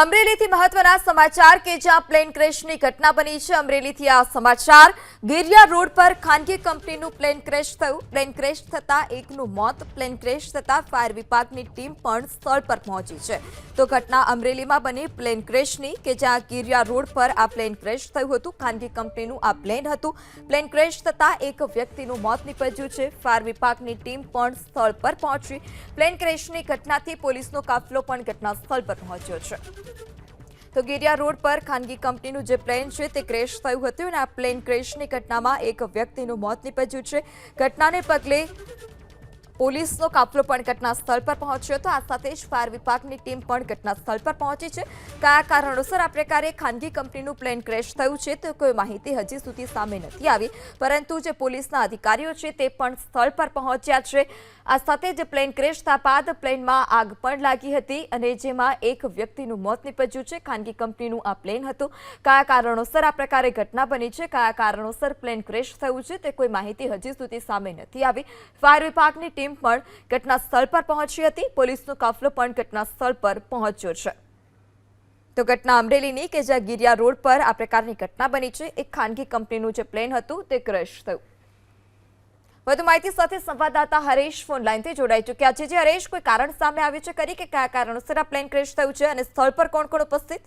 અમરેલીથી મહત્વના સમાચાર કે જ્યાં પ્લેન ક્રેશની ઘટના બની છે, અમરેલીથી આ સમાચાર. ગિરિયા રોડ પર ખાનગી કંપનીનું પ્લેન ક્રેશ થયું. પ્લેન ક્રેશ થતાં એકનું મોત. પ્લેન ક્રેશ થતાં ફાયર વિભાગની ટીમ પણ સ્થળ પર પહોંચી છે. તો ઘટના અમરેલીમાં બની પ્લેન ક્રેશની કે જ્યાં ગિરિયા રોડ પર આ પ્લેન ક્રેશ થયું હતું. ખાનગી કંપનીનું આ પ્લેન હતું. પ્લેન ક્રેશ થતાં એક વ્યક્તિનું મોત નીપજ્યું છે. ફાયર વિભાગની ટીમ પણ સ્થળ પર પહોંચી. પ્લેન ક્રેશની ઘટનાથી પોલીસનો કાફલો પણ ઘટના સ્થળ પર પહોંચ્યો છે. તો ગિરિયા રોડ પર ખાનગી કંપનીનું જે પ્લેન છે તે ક્રેશ થયું હતું અને આ પ્લેન ક્રેશની ઘટનામાં એક વ્યક્તિનું મોત નીપજ્યું છે. ઘટનાને પગલે પોલીસનો કાફલો પણ ઘટના સ્થળ પર પહોંચ્યો હતો. આ સાથે જ ફાયર વિભાગની ટીમ પણ ઘટના સ્થળ પર પહોંચી છે. કયા કારણોસર આ પ્રકારે ખાનગી કંપનીનું પ્લેન ક્રેશ થયું છે તો કોઈ માહિતી હજી સુધી સામે નથી આવી. પરંતુ જે પોલીસના અધિકારીઓ છે તે પણ સ્થળ પર પહોંચ્યા છે. આ સાથે જ પ્લેન ક્રેશ થયા બાદ પ્લેનમાં આગ પણ લાગી હતી અને જેમાં એક વ્યક્તિનું મોત નીપજ્યું છે. ખાનગી કંપનીનું આ પ્લેન હતું. કયા કારણોસર આ પ્રકારે ઘટના બની છે? કયા કારણોસર પ્લેન ક્રેશ થયું છે તે કોઈ માહિતી હજી સુધી સામે નથી આવી. ફાયર વિભાગની ટીમ પણ ઘટના સ્થળ પર પહોંચી હતી. પોલીસનો કાફલો પણ ઘટના સ્થળ પર પહોંચ્યો છે. તો ઘટના અમરેલીની કે જ્યાં ગિરિયા રોડ પર આ પ્રકારની ઘટના બની છે. એક ખાનગી કંપનીનું જે પ્લેન હતું તે ક્રેશ થયું. વધુ માહિતી સાથે સંવાદદાતા હરેશ ફોનલાઈનથી જોડાઈ ચૂક્યા છે. જે હરેશ કોઈ કારણ સામે આવ્યું છે કરી કે કયા કારણોસર આ પ્લેન ક્રેશ થયું છે અને સ્થળ પર કોણ કોણ ઉપસ્થિત?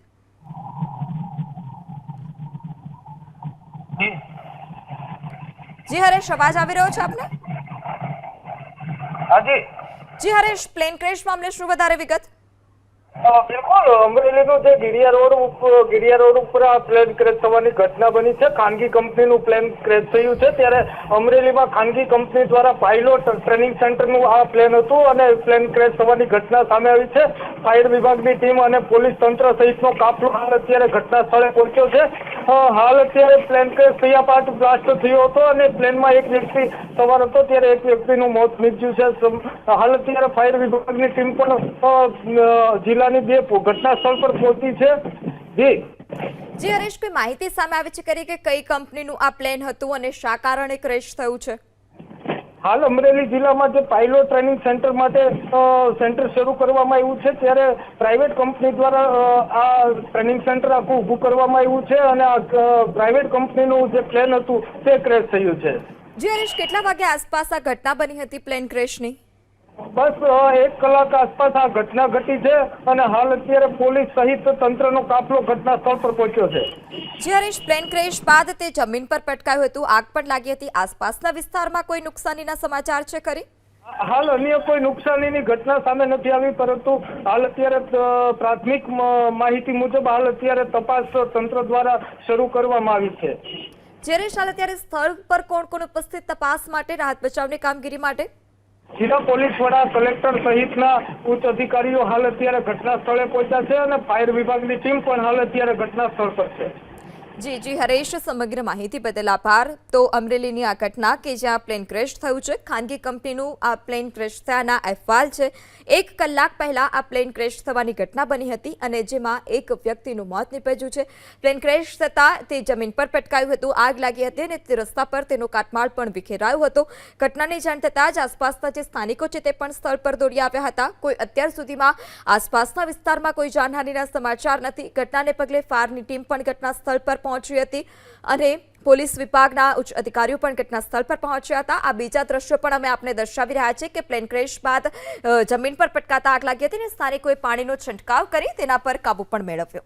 જી. જી હરેશ અવાજ આવી રહ્યો છે આપને? હાજી. જી હરેશ પ્લેન ક્રેશ મામલે શું વધારે વિગત? બિલકુલ. અમરેલીનું જે ગિરિયા રોડ ગિરિયા રોડ ઉપર આ પ્લેન ક્રેશ થવાની ઘટના બની છે. ખાનગી કંપનીનું પ્લેન ક્રેશ થયું છે. ત્યારે અમરેલીમાં ખાનગી કંપની દ્વારા પાયલોટ ટ્રેનિંગ સેન્ટરનું આ પ્લેન હતું અને પ્લેન ક્રેશ થવાની ઘટના સામે આવી છે. ફાયર વિભાગની ટીમ અને પોલીસ તંત્ર સહિતનો કાફલો હાલ અત્યારે ઘટના સ્થળે પહોંચ્યો છે. હાલ અત્યારે પ્લેન ક્રેશ થયા બ્લાસ્ટ થયો હતો અને પ્લેનમાં એક વ્યક્તિ સવાર હતો, ત્યારે એક વ્યક્તિનું મોત નીપજ્યું છે. હાલ અત્યારે ફાયર વિભાગની ટીમ પણ જિલ્લાની બે ઘટના સ્થળ પર પહોંચી છે. જી. જી હરેશ, કોઈ માહિતી સામે આવી છે કરી કે કઈ કંપનીનું આ પ્લેન હતું અને શા કારણે ક્રેશ થયું છે? હાલ અમરેલી જિલ્લામાં જે પાયલોટ ટ્રેનિંગ સેન્ટર માટે સેન્ટર શરૂ કરવામાં આવ્યું છે, ત્યારે પ્રાઇવેટ કંપની દ્વારા આ ટ્રેનિંગ સેન્ટર આખું ઊભું કરવામાં આવ્યું છે અને પ્રાઇવેટ કંપનીનું જે પ્લેન હતું તે ક્રેશ થયું છે. જી હરીશ કેટલા વાગે આસપાસ આ ઘટના બની હતી પ્લેન ક્રેશની બસ એક કલાક આસપાસ આ ઘટના ઘટી છે અને હાલ અત્યારે પોલીસ સહિત તંત્રનો કાફલો ઘટના સ્થળ પર પહોંચ્યો છે. જ્યારે પ્લેન ક્રેશ બાદ તે જમીન પર પટકાયું હતું આગ પણ લાગી હતી. આસપાસના વિસ્તારમાં કોઈ નુકસાનીના સમાચાર છે ખરી? હાલ અન્ય કોઈ નુકસાનીની ઘટના સામે નથી આવી પરંતુ હાલ અત્યારે પ્રાથમિક માહિતી મુજબ હાલ અત્યારે તપાસ તંત્ર દ્વારા શરૂ કરવામાં આવી છે. જ્યારે હાલ અત્યારે સ્થળ પર કોણ કોણ ઉપસ્થિત તપાસ માટે રાહત બચાવની કામગીરી માટે? જિલ્લા પોલીસ વડા, કલેક્ટર સહિતના ઉચ્ચ અધિકારીઓ હાલ અત્યારે ઘટના સ્થળે પહોંચ્યા છે અને ફાયર વિભાગની ટીમ પણ હાલ અત્યારે ઘટના સ્થળ પર છે. જી જી, હરેશ, સમગ્ર માહિતી બદલ આભાર. તો અમરેલીની આ ઘટના કે જ્યાં પ્લેન ક્રેશ થયું છે, ખાનગી કંપનીનું આ પ્લેન ક્રેશ થયાના અહેવાલ છે. એક કલાક પહેલા આ પ્લેન ક્રેશ થવાની ઘટના બની હતી અને જેમાં એક વ્યક્તિનું મોત નીપજ્યું છે. પ્લેન ક્રેશ થતાં તે જમીન પર પટકાયું હતું, આગ લાગી હતી અને તે રસ્તા પર તેનો કાટમાળ પણ વિખેરાયો હતો. ઘટનાની જાણ થતાં જ આસપાસના જે સ્થાનિકો છે તે પણ સ્થળ પર દોડી આવ્યા હતા. કોઈ અત્યાર સુધીમાં આસપાસના વિસ્તારમાં કોઈ જાનહાનિના સમાચાર નથી. ઘટનાને પગલે ફાયરની ટીમ પણ ઘટના સ્થળ પર પહોંચી હતી અને પોલીસ વિભાગના ઉચ્ચ અધિકારીઓ પણ ઘટના સ્થળ પર પહોંચ્યા હતા. આ બીજા દ્રશ્યો પણ અમે આપને દર્શાવી રહ્યા છે કે પ્લેન ક્રેશ બાદ જમીન પર પટકાતા આગ લાગી હતી અને સ્થાનિકોએ પાણીનો છંટકાવ કરી તેના પર કાબુ પણ મેળવ્યો.